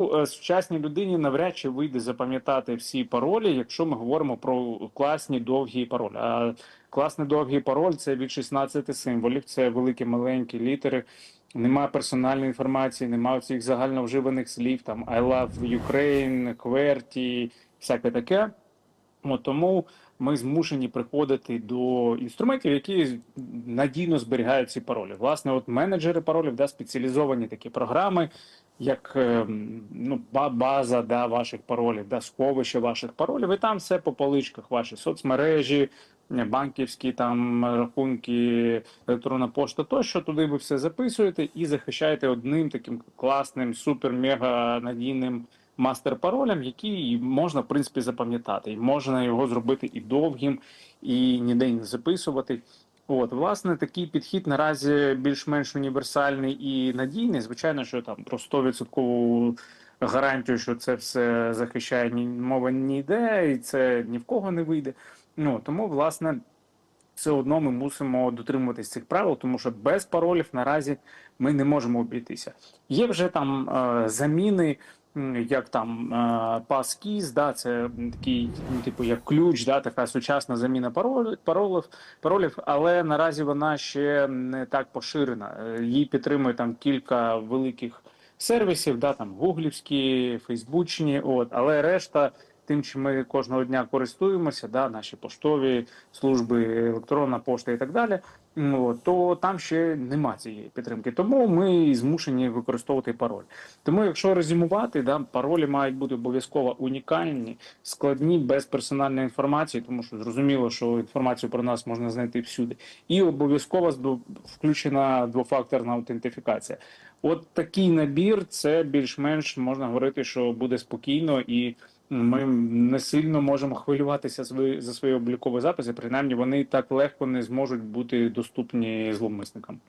е, сучасній людині навряд чи вийде запам'ятати всі паролі, якщо ми говоримо про класні довгі паролі. А класний довгий пароль це від 16 символів, це великі маленькі літери. Немає персональної інформації, немає цих загальновживаних слів, там I love Ukraine, QWERTY, всяке таке. От, тому ми змушені приходити до інструментів, які надійно зберігають ці паролі. Власне, от менеджери паролів, да, спеціалізовані такі програми, як ем, ну, ба- база да, ваших паролів, да, сховище ваших паролів, і там все по поличках, ваші соцмережі, е, банківські там рахунки, електронна пошта, тощо туди ви все записуєте і захищаєте одним таким класним, супер-мега надійним мастер-паролем, який можна в принципі запам'ятати, і можна його зробити і довгим, і ніде не записувати. От, власне, такий підхід наразі більш-менш універсальний і надійний. Звичайно, що там про 100% гарантію, що це все захищає ні мова не йде, і це ні в кого не вийде. Ну тому, власне, все одно ми мусимо дотримуватись цих правил, тому що без паролів наразі ми не можемо обійтися. Є вже там е, заміни, як там е, паскіз, да, це такий, ну, типу, як ключ, да, така сучасна заміна паролів, паролів, але наразі вона ще не так поширена. Е, Її підтримує там кілька великих сервісів, да, там гуглівські, фейсбучні, от, але решта. Тим, чим ми кожного дня користуємося, да, наші поштові служби, електронна пошта і так далі, от, то там ще нема цієї підтримки. Тому ми змушені використовувати пароль. Тому, якщо резюмувати, да, паролі мають бути обов'язково унікальні, складні, без персональної інформації, тому що зрозуміло, що інформацію про нас можна знайти всюди, і обов'язково включена двофакторна аутентифікація. От такий набір, це більш-менш можна говорити, що буде спокійно і. Ми не сильно можемо хвилюватися за свої облікові записи, принаймні вони так легко не зможуть бути доступні зловмисникам.